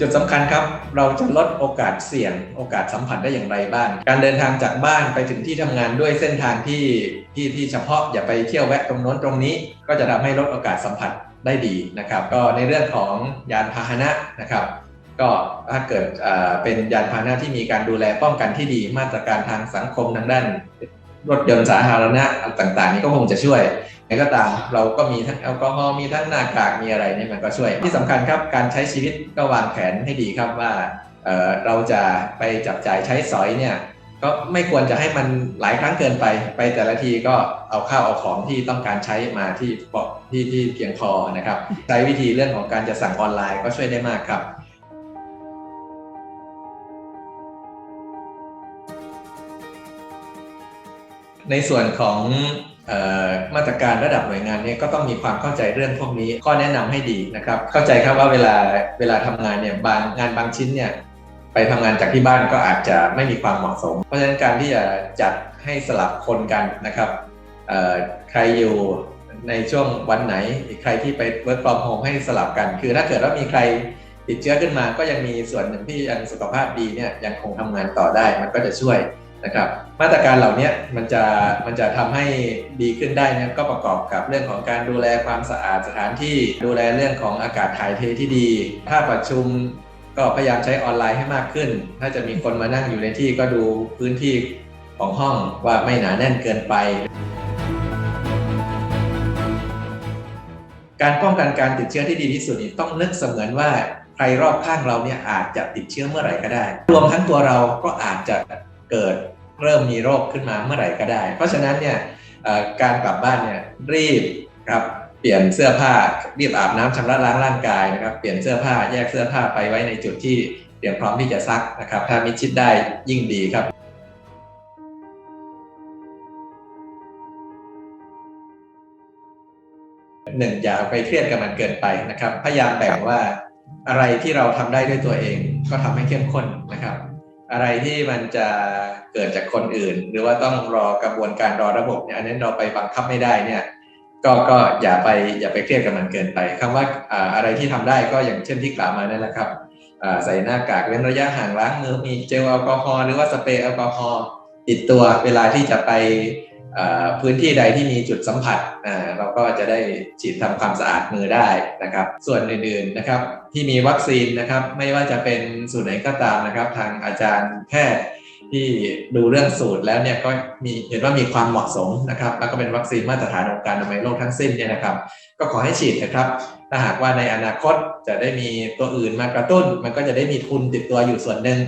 จุดสำคัญครับ เราจะลดโอกาสเสี่ยงโอกาสสัมผัสได้อย่างไรบ้าง การเดินทางจากบ้านไปถึงที่ทำงานด้วยเส้นทางที่ที่ที่เฉพาะอย่าไปเที่ยวแวะตรงโน้นตรงนี้ ก็จะทำให้ลดโอกาสสัมผัสได้ดีนะครับ ก็ในเรื่องของยานพาหนะนะครับ ก็ถ้าเกิดเป็นยานพาหนะที่มีการดูแลป้องกันที่ดีมาตรการทางสังคมทางด้านรถยนต์สาธารณะต่างๆ นี่ก็คงจะช่วย ก็ตามเราก็มีทั้งแอลกอฮอล์มีทั้งหน้ากากมีอะไรเนี่ยมันก็ช่วย ที่สำคัญครับการใช้ชีวิตก็วางแผนให้ดีครับว่าเเราจะไปจับจ่ายใช้สอยเนี่ยก็ไม่ควรจะให้มันหลายครั้งเกินไป ไปแต่ละทีก็เอาข้าวเอาของที่ต้องการใช้มาที่พอที่ที่เพียงพอนะครับใช้วิธีเรื่องของการจะสั่งออนไลน์ก็ช่วยได้มากครับในส่วนของ มาตรการระดับหน่วยงานเนี่ยก็ต้องมีความเข้าใจเรื่องพวกนี้ข้อแนะนำให้ดีนะครับ เข้าใจครับว่าเวลาเวลาทำงานเนี่ยบางงานบางชิ้นเนี่ยไปทำงานจากที่บ้านก็อาจจะไม่มีความเหมาะสม เพราะฉะนั้นการที่จะจัดให้สลับคนกันนะครับใครอยู่ในช่วงวันไหนใครที่ไป work from home ให้สลับกัน คือถ้าเกิดว่ามีใครติดเชื้อขึ้นมาก็ยังมีส่วนหนึ่งที่ยังสุขภาพดีเนี่ยยังคงทำงานต่อได้มันก็จะช่วย นะครับมาตรการเหล่านี้มันจะมันจะทำให้ดีขึ้นได้นะก็ประกอบกับเรื่องของการดูแลความสะอาดสถานที่ดูแลเรื่องของอากาศถ่ายเทที่ดี ถ้าประชุมก็พยายามใช้ออนไลน์ให้มากขึ้น ถ้าจะมีคนมานั่งอยู่ในที่ก็ดูพื้นที่ของห้องว่าไม่หนาแน่นเกินไป การป้องกันการติดเชื้อที่ดีที่สุดนี่ต้องนึกเสมือนว่าใครรอบข้างเราเนี่ยอาจจะติดเชื้อเมื่อไหร่ก็ได้ รวมทั้งตัวเราก็อาจจะ เกิดเริ่มมีโรคขึ้นมาเมื่อไหร่ก็ได้ เพราะฉะนั้นเนี่ยการกลับบ้านเนี่ยรีบครับเปลี่ยนเสื้อผ้ารีบอาบน้ำชำระล้างร่างกายนะครับ เปลี่ยนเสื้อผ้าแยกเสื้อผ้าไปไว้ในจุดที่เตรียมพร้อมที่จะซักนะครับ ถ้ามิดชิดได้ยิ่งดีครับหนึ่งอย่าไปเครียดกับมันเกินไปนะครับ พยายามแบ่งว่าอะไรที่เราทำได้ด้วยตัวเอง ก็ทำให้เข้มข้นนะครับ อะไรที่มันจะเกิดจากคนอื่น หรือว่าต้องรอกระบวนการรอระบบเนี่ยอันนี้เราไปบังคับไม่ได้เนี่ยก็ก็อย่าไปอย่าไปเครียดกับมันเกินไปคำว่าอ่าอะไรที่ทำได้ก็อย่างเช่นที่กล่าวมานั่นแหละครับใส่หน้ากากเว้นระยะห่างล้างมือมีเจลแอลกอฮอล์หรือว่าสเปรย์แอลกอฮอล์ติดตัวเวลาที่จะไป พื้นที่ใดที่มีจุดสัมผัสเราก็จะได้ฉีดทำความสะอาดมือได้นะครับ ส่วนอื่นๆนะครับที่มีวัคซีนนะครับ ไม่ว่าจะเป็นสูตรไหนก็ตามนะครับ ทางอาจารย์แพทย์ที่ดูเรื่องสูตรแล้วเนี่ยก็มีเห็นว่ามีความเหมาะสมนะครับ แล้วก็เป็นวัคซีนมาตรฐานองค์การอนามัยโลกทั้งสิ้นเนี่ยนะครับ ก็ขอให้ฉีดนะครับ ถ้าหากว่าในอนาคตจะได้มีตัวอื่นมากระตุ้น มันก็จะได้มีทุนติดตัวอยู่ส่วนหนึ่ง